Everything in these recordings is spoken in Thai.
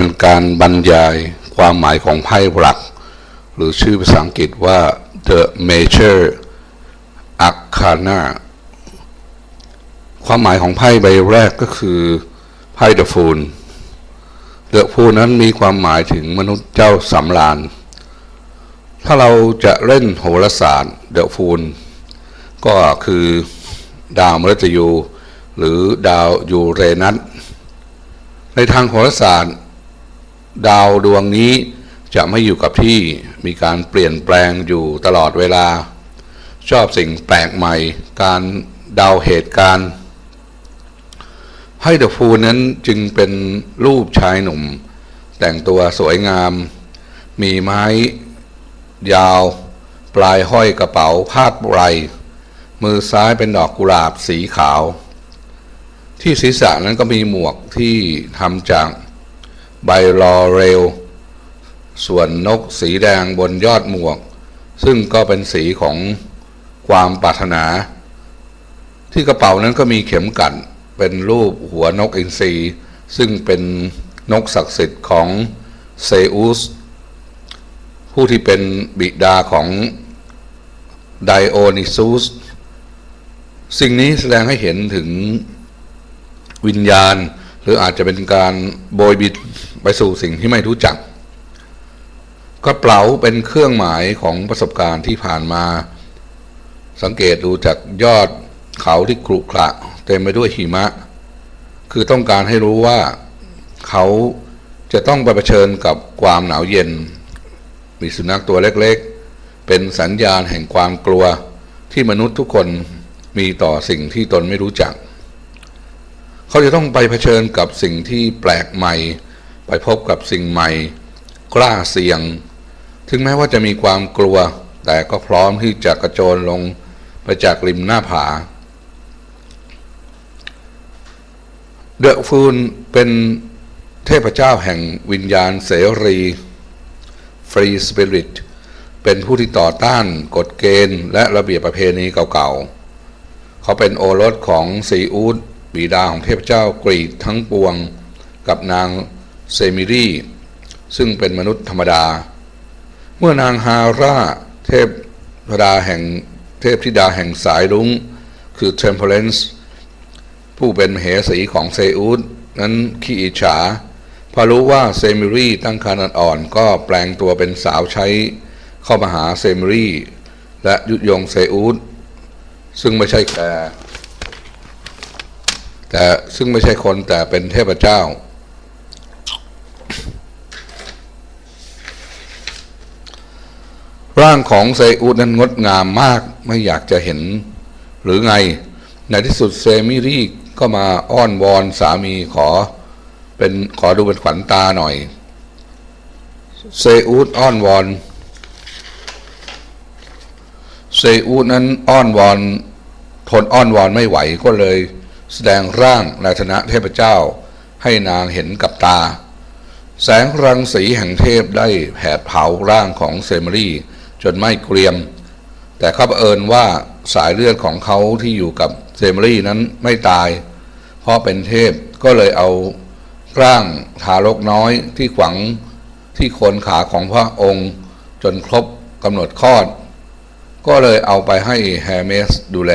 เป็นการบรรยายความหมายของไพ่หลัก หรือชื่อภาษาอังกฤษว่า the major arcana ความหมายของไพ่ใบแรกก็คือไพ่ the fool the fool นั้นมีความหมายถึงมนุษย์เจ้าสำราญ ถ้าเราจะเล่นโหราศาสตร์ the fool ก็คือดาวมฤตยู หรือดาวยูเรนัสในทางโหราศาสตร์ ดาวดวงนี้จะไม่อยู่กับที่มีการเปลี่ยนแปลงอยู่ตลอดเวลา ชอบสิ่งแปลกใหม่ การดาวเหตุการณ์ไพ่เดอะฟูลนั้นจึงเป็นรูปชายหนุ่ม แต่งตัวสวยงาม มีไม้ ยาว ปลายห้อยกระเป๋าพาดไหลมือซ้ายเป็นดอกกุหลาบสีขาว ที่ศีรษะนั้นก็มีหมวกที่ทำจาก ใบลอเรล ส่วนนกสีแดงบนยอดหมวก ซึ่งก็เป็นสีของความปรารถนา ที่กระเป๋านั้นก็มีเข็มกัดเป็นรูปหัวนกอินทรีซึ่งเป็นนกศักดิ์สิทธิ์ของเซอุสผู้ที่เป็นบิดาของไดโอนิซุสสิ่งนี้แสดงให้เห็นถึงวิญญาณ หรืออาจจะเป็นการโบยบิด ไปสู่สิ่งที่ไม่รู้จัก กระเป๋าเป็นเครื่องหมายของประสบการณ์ที่ผ่านมา สังเกตดูจากยอดเขาที่กรุขระเต็มไปด้วยหิมะ คือต้องการให้รู้ว่าเขาจะต้องไปเผชิญกับความหนาวเย็น มีสุนัขตัวเล็กๆ เป็นสัญญาณแห่งความกลัวที่มนุษย์ทุกคนมีต่อสิ่งที่ตนไม่รู้จัก เขาจะต้องไปเผชิญกับสิ่งที่แปลกใหม่ ไปพบกับสิ่งใหม่ กล้าเสี่ยง ถึงแม้ว่าจะมีความกลัว แต่ก็พร้อมที่จะกระโจนลงไปจากริมหน้าผา เดอะฟูนเป็นเทพเจ้าแห่งวิญญาณเสรีฟรีสปิริตเป็นผู้ที่ต่อต้านกฎเกณฑ์ และระเบียบประเพณีเก่าๆ เขาเป็นโอรสของซีอูดบิดาของเทพเจ้ากรีกทั้งปวง กับนาง เซมิรีซึ่งเป็นมนุษย์ธรรมดา เมื่อนางฮาร่าเทพธิดาแห่งเทพธิดาแห่งสายรุง้ง คือ Temperance ผู้เป็นเหสีของเซอุสนั้นขี้อิจฉาพอรู้ว่าเซมิรีตั้งครรภ์อ่อนก็แปลงตัวเป็นสาวใช้เข้ามาหาเซมิรีและยุยงเซอุสซึ่งไม่ใช่แต่แต่ซึ่งไม่ใช่คนแต่เป็นเทพเจ้า ร่างของเซอุสนั้นงดงามมากไม่อยากจะเห็นหรือไง ในที่สุดเซมิรีก็มาอ้อนวอนสามีขอเป็นขอดูเป็นขวัญตาหน่อย เซอุสอ้อนวอน เซอุสนั้นอ้อนวอนทนอ้อนวอนไม่ไหวก็เลย แสดงร่างในฐานะเทพเจ้า ให้นางเห็นกับตา แสงรังสีแห่งเทพได้แผดเผาร่างของเซมรี จนไม่เกรียม แต่เขาเอิญว่าสายเลือดของเขาที่อยู่กับเซมรีนั้นไม่ตาย เพราะเป็นเทพก็เลยเอาร่างทารกน้อยที่ขวังที่โคนขาของพระองค์ จนครบกำหนดคลอด ก็เลยเอาไปให้แฮเมสดูแล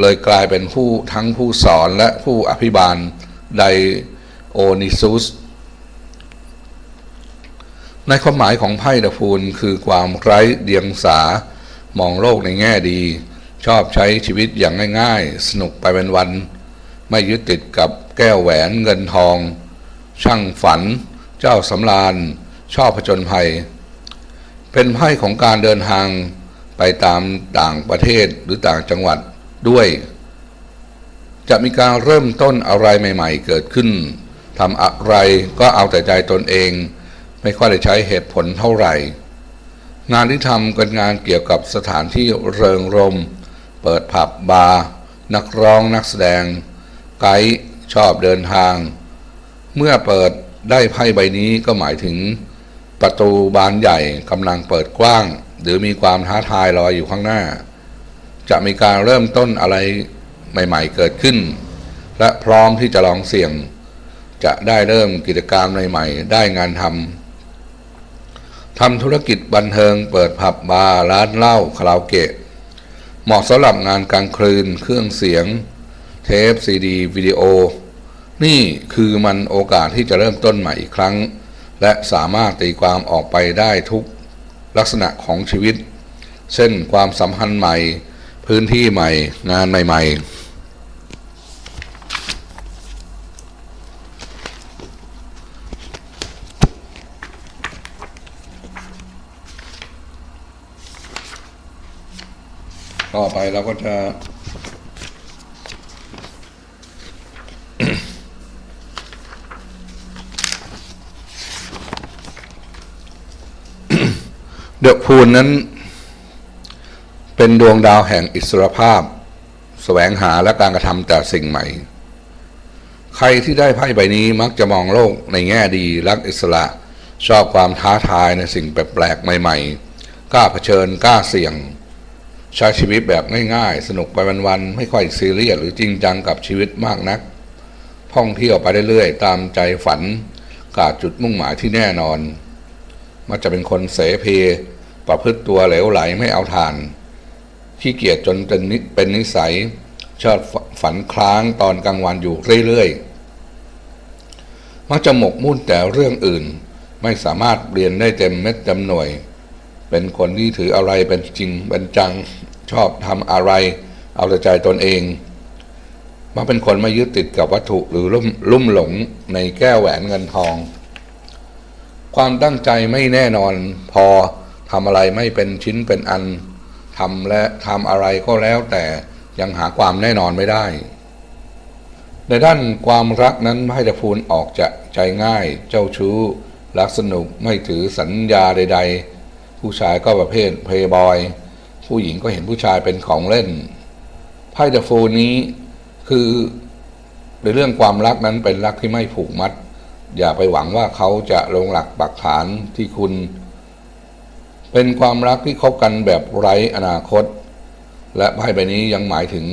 เลยกลายเป็นผู้ทั้งผู้สอนและผู้อภิบาลไดโอนิซุส ในความหมายของไพ่ตะพูนคือความไร้เดียงสา มองโลกในแง่ดี ชอบใช้ชีวิตอย่างง่ายๆ สนุกไปเป็นวัน ไม่ยึดติดกับแก้วแหวนเงินทอง ช่างฝัน เจ้าสำราญ ชอบผจญภัย เป็นไพ่ของการเดินทางไปตามต่างประเทศหรือต่างจังหวัดด้วย จะมีการเริ่มต้นอะไรใหม่ ๆ เกิดขึ้นทำอะไรก็เอาแต่ใจตนเอง ไม่ค่อยได้ใช้เหตุผลเท่าไหร่ งานที่ทำเป็นงานเกี่ยวกับสถานที่เริงรม เปิดผับบาร์นักร้องนักแสดง ไกด์ชอบเดินทาง เมื่อเปิดได้ไพ่ใบนี้ก็หมายถึง ประตูบานใหญ่กำลังเปิดกว้าง หรือมีความท้าทายรออยู่ข้างหน้า จะมีการเริ่มต้นอะไรใหม่ ๆ เกิดขึ้น และพร้อมที่จะลองเสี่ยง จะได้เริ่มกิจการมใหม่ ๆ ได้งานทำ ทำธุรกิจบันเทิงเปิดผับบาร์ร้านเหล้าคาราโอเกะ เหมาะสำหรับงานกลางคืนเครื่องเสียง เทปซีดีวิดีโอ นี่คือมันโอกาสที่จะเริ่มต้นใหม่อีกครั้ง และสามารถตีความออกไปได้ทุกลักษณะของชีวิต เช่นความสัมพันธ์ใหม่ พื้นที่ใหม่ งานใหม่ ๆ ต่อไปเราก็จะ เดอะพูนนั้น เป็นดวงดาวแห่งอิสรภาพ แสวงหาและการกระทำแต่สิ่งใหม่ ใครที่ได้ไพ่ใบนี้มักจะมองโลกในแง่ดีรักอิสระ ชอบความท้าทายในสิ่งแปลกๆใหม่ ๆ กล้าเผชิญกล้าเสี่ยง ใช้ชีวิตแบบง่ายๆ สนุกไปวันๆ ไม่ค่อยซีเรียสหรือจริงจังกับชีวิตมากนัก ท่องเที่ยวไปเรื่อยๆ ตามใจฝันกาดจุดมุ่งหมายที่แน่นอน มักจะเป็นคนเสเพ ประพฤติตัวเหลวไหลไม่เอาทาน ขี้เกียจจนเป็นนิเป็นนิสัย ชอบฝันคล้างตอนกลางวันอยู่เรื่อยๆ มักจะหมกมุ่นแต่เรื่องอื่น ไม่สามารถเรียนได้เต็มเม็ดเต็มหน่วย เป็นคนที่ถืออะไรเป็นจริงเป็นจังชอบทำอะไร เอาแต่ใจตนเองมักเป็นคนไม่ยึดติดกับวัตถุหรือลุ่มลุ่มหลงในแก้วแหวนเงินทอง ความตั้งใจไม่แน่นอนพอทำอะไรไม่เป็นชิ้นเป็นอันทำและทำอะไรก็แล้วแต่ยังหาความแน่นอนไม่ได้ ในด้านความรักนั้นไพ่ตะพูนออกจะใจง่าย เจ้าชู้ รักสนุกไม่ถือสัญญาใด ๆ ผู้ชายก็ประเภทเพย์บอย ผู้หญิงก็เห็นผู้ชายเป็นของเล่น ไพ่เดอะฟูนี้คือในเรื่องความรักนั้นเป็นรักที่ไม่ผูกมัด อย่าไปหวังว่าเขาจะลงหลักปักฐานที่คุณ เป็นความรักที่คบกันแบบไร้อนาคต และไพ่ใบนี้ยังหมายถึง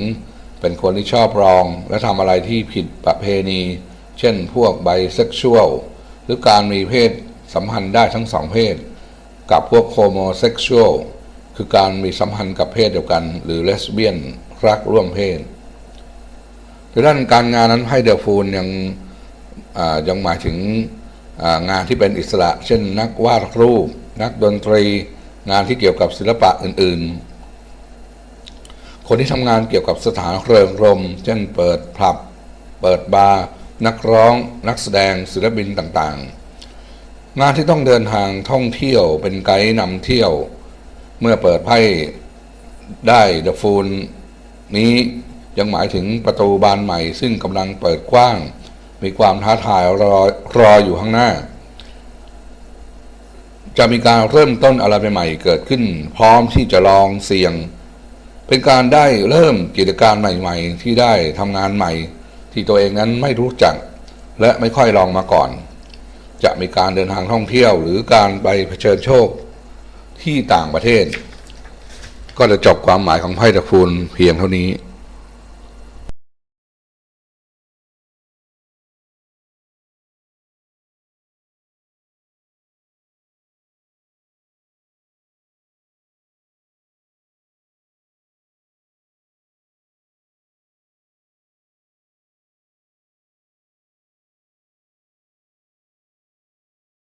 เป็นคนที่ชอบรอง และทำอะไรที่ผิดประเพณี เช่นพวกไบเซ็กชวลหรือการมีเพศสัมพันธ์ได้ทั้งสองเพศ กับพวกโฮโมเซ็กชวลคือการมีสัมพันธ์กับเพศเดียวกัน หรือเลสเบี้ยนรักร่วมเพศในด้านการงานนั้นไพ่เดลฟูลยังยังหมายถึงงานที่เป็นอิสระ เช่นนักวาดรูป นักดนตรี งานที่เกี่ยวกับศิลปะอื่น ๆ คนที่ทำงานเกี่ยวกับสถานเริงรม เช่นเปิดผับ เปิดบาร์นักร้อง นักแสดงศิลปินต่างๆ งานที่ต้องเดินทางท่องเที่ยวเป็นไกด์นำเที่ยว เมื่อเปิดไพ่ได้เดอะฟูลนี้ยังหมายถึงประตูบานใหม่ ซึ่งกำลังเปิดกว้าง มีความท้าทายรอรออยู่ข้างหน้า จะมีการเริ่มต้นอะไรใหม่ๆเกิดขึ้น พร้อมที่จะลองเสี่ยง เป็นการได้เริ่มกิจการใหม่ๆ ที่ได้ทำงานใหม่ ที่ตัวเองนั้นไม่รู้จัก และไม่ค่อยลองมาก่อน จะมีการเดินทางท่องเที่ยว หรือการไปเผชิญโชคที่ต่างประเทศ ก็จะจบความหมายของไพ่ตะคูณเพียงเท่านี้